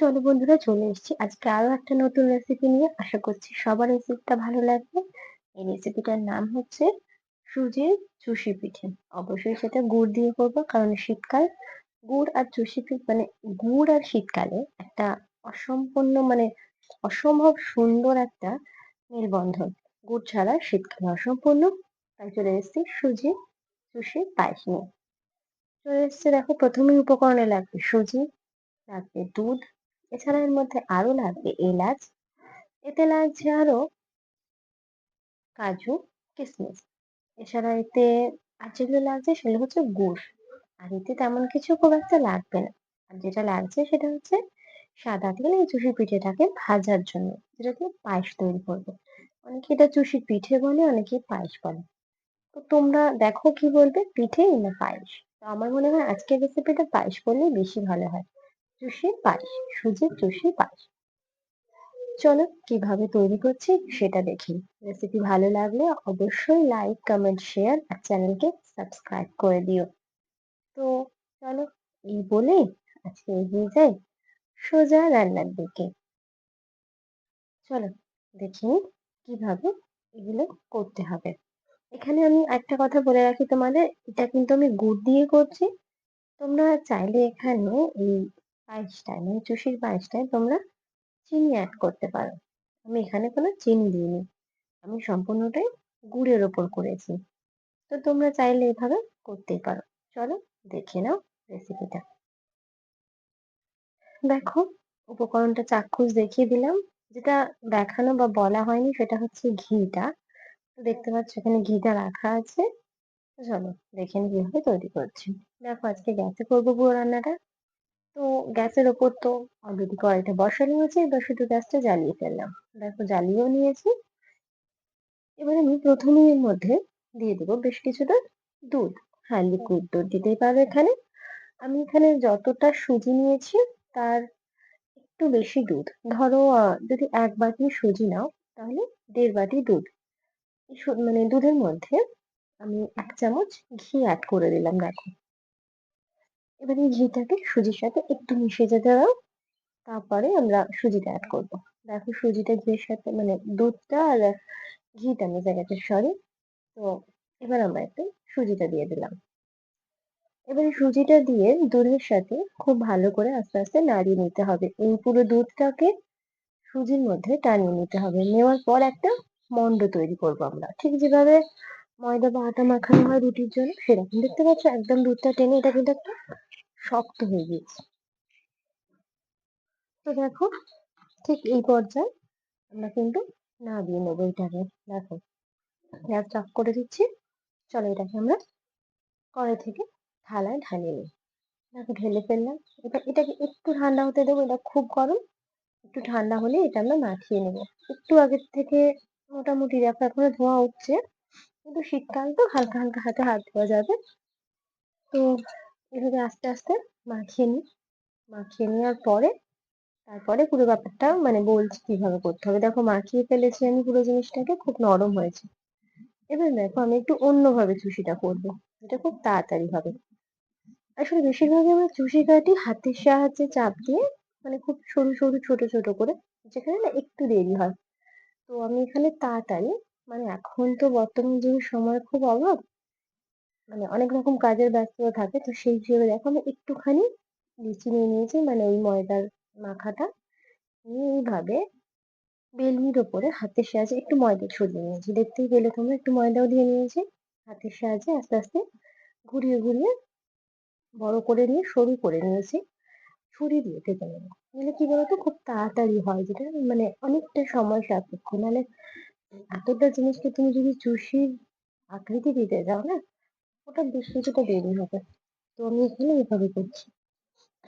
চলো বন্ধুরা, চলে এসেছি। আজকে আরও একটা নতুন রেসিপি নিয়ে। আশা করছি সবার রেসিপিটা ভালো লাগবে। এই রেসিপিটার নাম হচ্ছে সুজির চুষি পিঠে। অবশ্যই সেটা গুড় দিয়ে করব, কারণ শীতকাল। গুড় আর চুষি পিঠে মানে গুড় আর শীতকালে একটা অসম্পূর্ণ মানে অসম্ভব সুন্দর একটা মেলবন্ধন। গুড় ছাড়া শীতকালে অসম্পূর্ণ। তাই চলে এসেছি সুজি, চুষি, পায়েস নিয়ে। চলে এসছে দেখো, প্রথমেই উপকরণে লাগবে সুজি, লাগবে দুধ এছাড়া এর মধ্যে আরও লাগবে এলাচ, এতে লাগছে আরও কাজু কিশমিশ এছাড়া এতে আর যেগুলো লাগছে সেগুলো হচ্ছে গুড়। আর এতে তেমন কিছু খুব একটা লাগবে না। আর যেটা লাগছে সেটা হচ্ছে সাদা তেল এই চুষি পিঠেটাকে ভাজার জন্য, যেটা দিয়ে পায়েস তৈরি করব। অনেকে এটা চুষি পিঠে বলে, অনেকে পায়েস বলে। তো তোমরা দেখো কি বলবে, পিঠে না পায়েস? তো আমার মনে হয় আজকের রেসিপিটা পায়েস করলেই বেশি ভালো হয়। চুষির পায়েস সুজির চুষির পায়েস চলো কীভাবে তৈরি করছি সেটা দেখি। রেসিপি ভালো লাগলে অবশ্যই লাইক কমেন্ট শেয়ার আর চ্যানেলকে সাবস্ক্রাইব করে দিও। তো চলো এই বলে আজকে এগিয়ে যাই সোজা রান্নার দিকে। চলো দেখি কীভাবে এগুলো করতে হবে। এখানে আমি একটা কথা বলে রাখি তোমাদের, এটা কিন্তু আমি গুড় দিয়ে করছি। তোমরা চাইলে এখানে এই পায়েসটায় মানে চুষির পায়েসটায় তোমরা চিনি অ্যাড করতে পারো। আমি এখানে কোনো চিনি দিইনি। আমি সম্পূর্ণটাই গুড়ের ওপর করেছি। তো তোমরা চাইলে এভাবে করতেই পারো। চলো দেখে নাও রেসিপিটা দেখো, উপকরণটা চাক্ষুষ দেখিয়ে দিলাম। যেটা দেখানো বা বলা হয়নি সেটা হচ্ছে ঘিটা। দেখতে পাচ্ছ এখানে ঘিটা রাখা আছে। চলো দেখে নি কীভাবে তৈরি করছি। দেখো আজকে গ্যাসে করব পুরো রান্নাটা। তো গ্যাসের ওপর তো অলরেডি কড়াইটা বসানো আছে এবার শুধু গ্যাসটা জ্বালিয়ে ফেললাম। দেখো জ্বালিয়েও নিয়েছি। এবার আমি প্রথমেই এর মধ্যে দিয়ে দেবো বেশ কিছুটা দুধ হ্যাঁ লিকুইড দুধ দিতেই পারো এখানে। আমি এখানে যতটা সুজি নিয়েছি, তার একটু বেশি দুধ। ধরো যদি এক বাটি সুজি নাও, তাহলে দেড় বাটি দুধ। মানে দুধের মধ্যে আমি এক চামচ ঘি অ্যাড করে দিলাম, দেখো। এবার এই ঘিটাকে সুজির সাথে একটু মিশিয়ে যেতে দাও। তারপরে আমরা সুজিটা অ্যাড করব। দেখো সুজিটা ঘিয়ের সাথে মানে দুধটা আর ঘিটা মিশে গেছে সরি তো এবার আমরা একটু সুজিটা দিয়ে দিলাম। এবার সুজিটা দিয়ে দুধের সাথে খুব ভালো করে আস্তে আস্তে নাড়িয়ে নিতে হবে। এই পুরো দুধটাকে সুজির মধ্যে টানিয়ে নিতে হবে। নেওয়ার পর একটা মন্ড তৈরি করব আমরা। ঠিক যেভাবে ময়দা বা আটা মাখানো হয় রুটির জন্য, সেরকম। দেখতে পাচ্ছ, একদম দুধটা টেনে এটা কিন্তু একটা শক্ত হয়ে গিয়েছে। তো দেখো, ঠিক এই পর্যায়ে আমরা কিন্তু না দিয়ে নেব এটাকে। দেখো, গ্যাস অফ করে দিচ্ছি। চলো এটাকে আমরা কড়াই থেকে থালায় ঢালিয়ে নিই। দেখো, ঢেলে ফেললাম। এবার এটাকে একটু ঠান্ডা হতে দেবো, এটা খুব গরম। একটু ঠান্ডা হলে এটা আমরা মাখিয়ে নেব। একটু আগের থেকে মোটামুটি দেখো, এখনও ধোয়া উঠছে কিন্তু শীতকাল তো হালকা হালকা হাতে হাত ধোয়া যাবে। তো এভাবে আস্তে আস্তে মাখিয়ে নিই মাখিয়ে নেওয়ার পরে তারপরে পুরো ব্যাপারটা মানে বলছি কীভাবে করতে হবে। দেখো মাখিয়ে ফেলেছি আমি পুরো জিনিসটাকে, খুব নরম হয়েছে। এবার দেখো আমি একটু অন্যভাবে চুষিটা করব। যেটা খুব তাড়াতাড়ি হবে। আসলে বেশিরভাগই আমরা চুষি কাটি হাতের সাহায্যে চাপ দিয়ে মানে খুব সরু সরু ছোট ছোট করে, যেখানে না একটু দেরি হয়। তো আমি এখানে তাড়াতাড়ি মানে এখন তো বর্তমান যুগে সময় খুব অভাব। মানে অনেক রকম কাজের ব্যস্ততা থাকে, তো সেই হিসেবে দেখো আমি একটুখানি লিচি নিয়ে নিয়েছি মানে ওই ময়দার মাখাটা। নিয়ে এইভাবে বেলনির ওপরে হাতের সাহায্যে একটু ময়দা ছড়িয়ে নিয়েছি। দেখতেই পেলে তোমরা, একটু ময়দাও দিয়ে নিয়েছি। হাতের সাহায্যে আস্তে আস্তে ঘুরিয়ে ঘুরিয়ে বড় করে নিয়ে সরু করে নিয়েছি। ছুরি দিয়ে কেটে নেব। নাহলে কি বলতো, খুব তাড়াতাড়ি হয় যেটা মানে অনেকটা সময় সাপেক্ষ। নাহলে এতটা জিনিসকে তুমি যদি চুষির আকৃতি দিতে যাও না ওটা বেশ কিছুটা দেরি হবে। তো আমি এখানে এইভাবে করছি।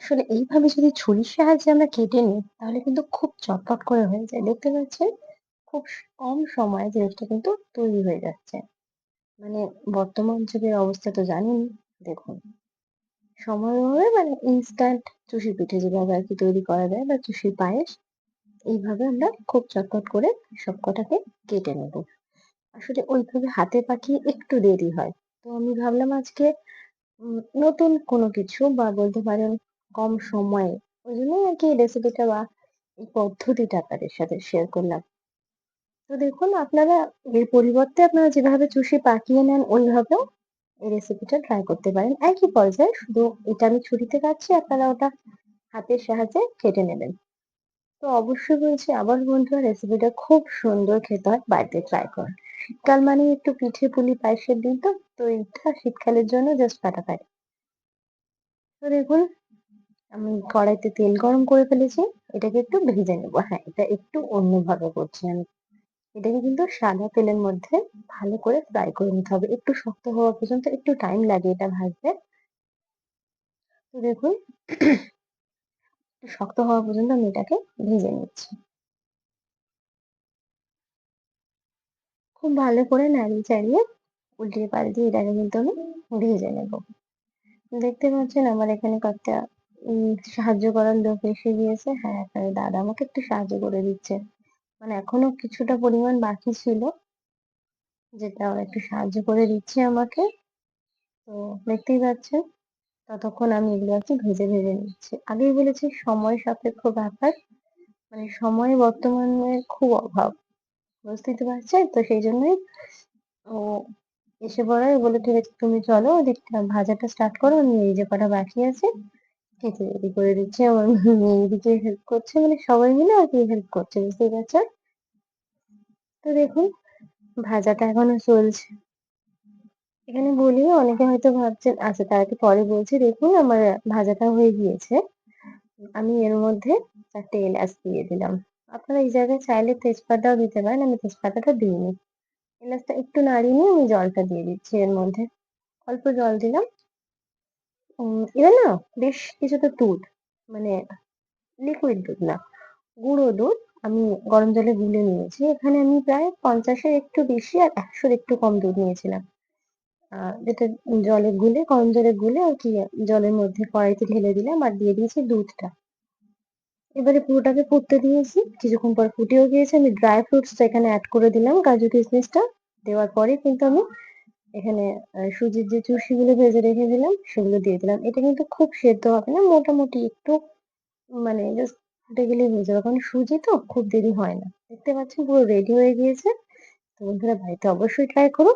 আসলে এইভাবে যদি ছুরির সাহায্যে আমরা কেটে নিই, তাহলে কিন্তু খুব চটপট করে হয়ে যায়। দেখতে পাচ্ছেন খুব কম সময়ে জিনিসটা কিন্তু তৈরি হয়ে যাচ্ছে। মানে বর্তমান যুগের অবস্থা তো জানেন, দেখুন। সময়ের অভাবে মানে ইনস্ট্যান্ট চুষি পিঠে যেভাবে আর কি তৈরি করা যায় বা চুষির পায়েস এইভাবে আমরা খুব চটপট করে সব কটাকে কেটে নেব। আসলে ওইভাবে হাতে পাকিয়ে একটু দেরি হয়। তো আমি ভাবলাম আজকে নতুন কোনো কিছু বা বলতে পারেন কম সময়ে, ওই জন্যই আর কি রেসিপিটা বা এই পদ্ধতিটা আপনাদের সাথে শেয়ার করলাম। তো দেখুন, আপনারা এর পরিবর্তে আপনারা যেভাবে চুষি পাকিয়ে নেন, ওইভাবেও এই রেসিপিটা ট্রাই করতে পারেন। একই পর্যায়ে শুধু এটা আমি ছুরিতে কাটছি, আপনারা ওটা হাতের সাহায্যে কেটে নেবেন। তো অবশ্যই বলছি আবার বন্ধুরা রেসিপিটা খুব সুন্দর খেতে হয়, বাড়িতে ট্রাই করুন শীতকাল মানে একটু পিঠে পুলি পায়েসের দিন তো তো এটা শীতকালের জন্য জাস্ট ফাটাফাটি। তো দেখুন, আমি কড়াইতে তেল গরম করে ফেলেছি, এটাকে একটু ভেজে নেব। হ্যাঁ এটা একটু অন্যভাবে করছি আমি। এটাকে কিন্তু সাদা তেলের মধ্যে ভালো করে ফ্রাই করে নিতে হবে। একটু শক্ত হওয়া পর্যন্ত একটু টাইম লাগে এটা ভাজতে। তো দেখুন শক্ত হওয়া পর্যন্ত আমি এটাকে ভেজে নিচ্ছি। খুব ভালো করে নাড়িয়ে চাড়িয়ে উল্টিয়ে পাল্টিয়ে এটাকে কিন্তু আমি ভেজে নেব। দেখতে পাচ্ছেন আমার এখানে কয়েকটা সাহায্য করার লোক এসে গিয়েছে। হ্যাঁ আপনার দাদা আমাকে একটু সাহায্য করে দিচ্ছে। মানে এখনও কিছুটা পরিমাণ বাকি ছিল, যেটা ওরা একটু সাহায্য করে দিচ্ছে আমাকে। তো দেখতেই পাচ্ছেন ততক্ষণ আমি এগুলো কি ভেজে ভেজে নিচ্ছি। আগেই বলেছি, সময় সাপেক্ষ ব্যাপার। মানে সময় বর্তমানে খুব অভাব। বুঝতেই তো পারছেন? তো সেই জন্যই ও এসে পড়ায় বলে, ঠিক আছে, তুমি চলো, ওদিকটা ভাজাটা স্টার্ট করো আমি এই যে কটা বাকি আছে খেতে রেডি করে দিচ্ছি। আমার মেয়ে এদিকে হেল্প করছে মানে সবাই মিলে আর কি হেল্প করছে, বুঝতেই পারছেন? তো দেখুন, ভাজাটা এখনও চলছে। এখানে বলি অনেকে হয়তো ভাবছেন আচ্ছা আগে পরে বলছি? দেখুন আমার ভাজাটা হয়ে গিয়েছে। আমি এর মধ্যে চারটে এলাচ দিয়ে দিলাম। আপনারা এই জায়গায় চাইলে তেজপাতাও দিতে পারেন, আমি তেজপাতাটা দিইনি। এলাচটা একটু নাড়িয়ে নিয়ে আমি জলটা দিয়ে দিচ্ছি এর মধ্যে। অল্প জল দিলাম। এবার না বেশ কিছুটা দুধ মানে লিকুইড দুধ না, গুঁড়ো দুধ আমি গরম জলে গুলে নিয়েছি। এখানে আমি প্রায় পঞ্চাশের একটু বেশি আর একশোর একটু কম দুধ নিয়েছিলাম। যেটা জলে গুলে, গরম জলে গুলে আর কি জলের মধ্যে কড়াইতে ঢেলে দিলাম আর দিয়ে দিয়েছি দুধটা। এবারে পুরোটাকে ফুটতে দিয়েছি। কিছুক্ষণ পর ফুটেও গিয়েছে। আমি ড্রাই ফ্রুটসটা এখানে অ্যাড করে দিলাম। কাজু কিশমিশটা দেওয়ার পরে কিন্তু আমি এখানে সুজির যে চুষিগুলো ভেজে রেখে দিলাম, সেগুলো দিয়ে দিলাম। এটা কিন্তু খুব সেদ্ধ হবে না, মোটামুটি একটু মানে জাস্ট ফুটে গেলেই হয়ে যাবে। কারণ সুজি তো খুব দেরি হয় না। দেখতে পাচ্ছেন পুরো রেডি হয়ে গিয়েছে। তো বন্ধুরা বাড়িতে অবশ্যই ট্রাই করো